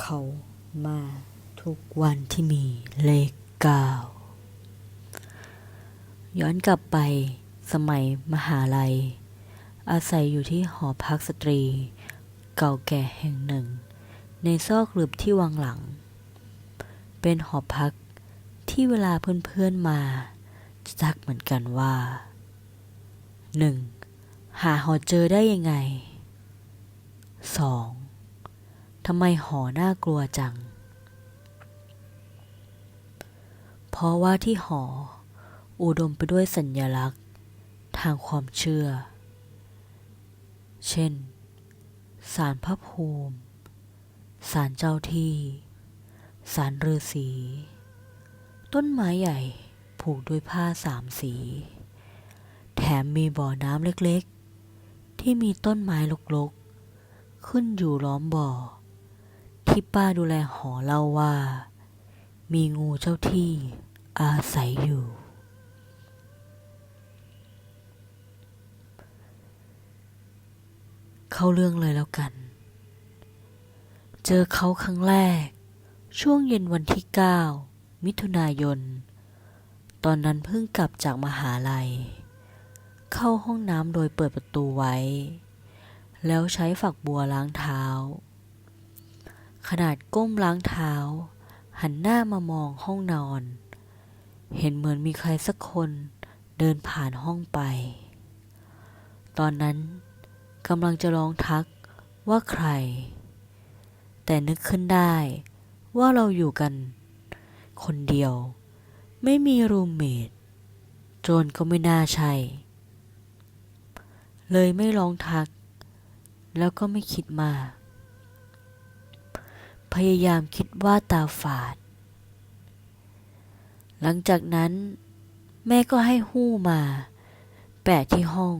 เขามาทุกวันที่มีเลขเก้าย้อนกลับไปสมัยมหาลัย อาศัยอยู่ที่หอพักสตรี เก่าแก่แห่งหนึ่ง ในซอกหลืบที่วังหลัง เป็นหอพักที่เวลาเพื่อนๆมาจะทักเหมือนกันว่าหนึ่งหาหอเจอได้ยังไงสอง ทำไมหอน่ากลัวจัง เพราะว่าที่หอ อุดมไปด้วยสัญญลักษณ์ ทางความเชื่อ เช่น สารพระภูมิ สารเจ้าที่ สารฤาษี ต้นไม้ใหญ่ผูกด้วยผ้าสามสี แถมมีบ่อน้ำเล็กๆ ที่มีต้นไม้ลกๆ ขึ้นอยู่ล้อมบ่อ ที่ป้าดูแลหอเล่าว่า มีงูเจ้าที่อาศัยอยู่ เข้าเรื่องเลยแล้วกัน เจอเขาครั้งแรก ช่วงเย็นวันที่ 9 มิถุนายน ตอนนั้นเพิ่งกลับจากมหาลัย เข้าห้องน้ำโดยเปิดประตูไว้ แล้วใช้ฝักบัวล้างเท้า ขนาดก้มล้างเท้า หันหน้ามามองห้องนอน เห็นเหมือนมีใครสักคนเดินผ่านห้องไป ตอนนั้นกำลังจะร้องทักว่าใคร แต่นึกขึ้นได้ว่าเราอยู่กัน คนเดียว ไม่มีรูมเมทโจรก็ไม่น่าใช่ เลยไม่ร้องทัก แล้วก็ไม่คิดมาก พยายามคิดว่าตาฝาด หลังจากนั้น แม่ก็ให้หู้มา แปะที่ห้อง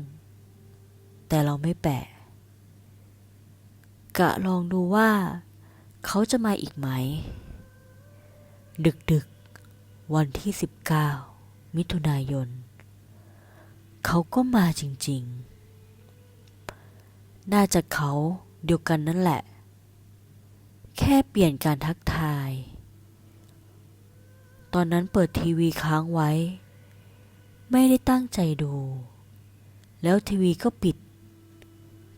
แต่เราไม่แปะ กะลองดูว่า เขาจะมาอีกไหม ดึกดึกๆวันที่ 19 มิถุนายน เขาก็มาจริง ๆ น่าจะเขาเดียวกันนั่นแหละ แค่เปลี่ยนการทักทาย ตอนนั้นเปิดทีวีค้างไว้ ไม่ได้ตั้งใจดู แล้วทีวีก็ปิด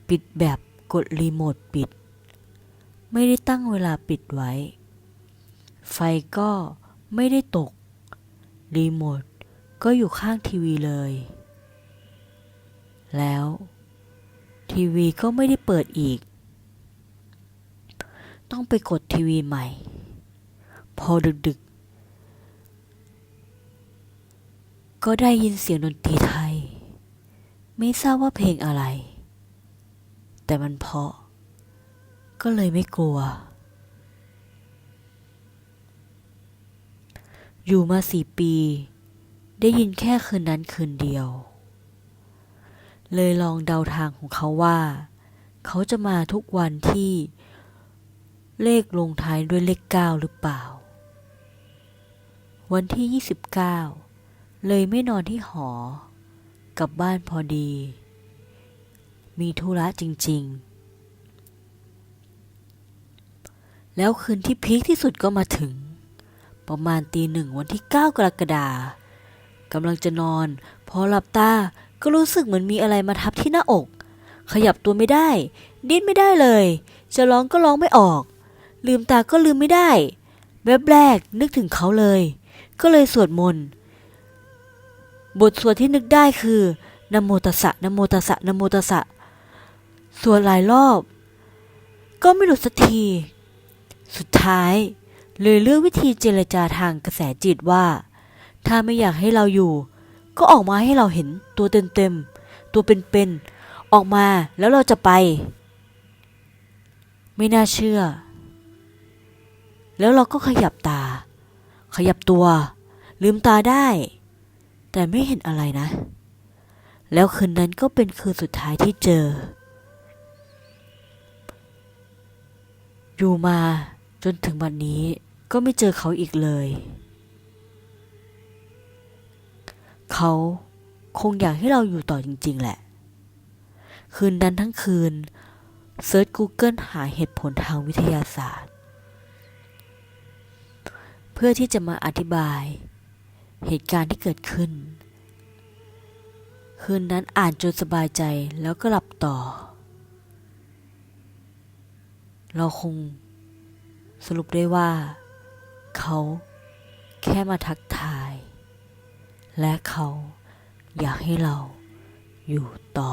ปิดแบบกดรีโมทปิด ไม่ได้ตั้งเวลาปิดไว้ ไฟก็ไม่ได้ตก รีโมทก็อยู่ข้างทีวีเลย แล้ว ทีวีก็ไม่ได้เปิดอีก ต้องไปกดทีวีใหม่ พอดึกๆ ก็ได้ยินเสียงดนตรีไทย ไม่ทราบว่าเพลงอะไร แต่มันเพาะ ก็เลยไม่กลัว อยู่มาสี่ปี ได้ยินแค่คืนนั้นคืนเดียว เลยลองเดาทางของเขาว่า เขาจะมาทุกวันที่ เลขลงท้ายด้วยเลขเก้าหรือเปล่า วันที่ 29 เลยไม่นอนที่หอ กลับบ้านพอดี มีธุระจริง ๆ แล้วคืนที่พีคที่สุดก็มาถึง ประมาณตีหนึ่งวันที่ 9 กรกฎาคมกำลังจะนอน พอหลับตาก็รู้สึกเหมือนมีอะไรมาทับที่หน้าอก ขยับตัวไม่ได้ ดิ้นไม่ได้เลย จะร้องก็ร้องไม่ออก ลืมตาก็ลืมไม่ได้ แวบแรกนึกถึงเขาเลย ก็เลยสวดมนต์ บทสวดที่นึกได้คือนโมตัสสะนโมตัสสะนโมตัสสะ สวดหลายรอบ ก็ไม่หลุดสักที สุดท้าย เลยเลือกวิธีเจรจาทางกระแสจิตว่า ถ้าไม่อยากให้เราอยู่ ก็ออกมาให้เราเห็นตัวเต็มๆ ตัวเป็นๆ ออกมาแล้วเราจะไป ไม่น่าเชื่อ แล้วเราก็ขยับตา ขยับตัว ลืมตาได้ แต่ไม่เห็นอะไรนะ แล้วคืนนั้นก็เป็นคืนสุดท้ายที่เจอ อยู่มาจนถึงวันนี้ก็ไม่เจอเขาอีกเลย เขาคงอยากให้เราอยู่ต่อจริง ๆ แหละ คืนนั้นทั้งคืนเซิร์ช Google หาเหตุผลทางวิทยาศาสตร์ เพื่อที่จะมาอธิบาย เหตุการณ์ที่เกิดขึ้น คืนนั้นอ่านจนสบายใจแล้วก็หลับต่อ เราคงสรุปได้ว่า เขาแค่มาทักทาย และเขาอยากให้เราอยู่ต่อ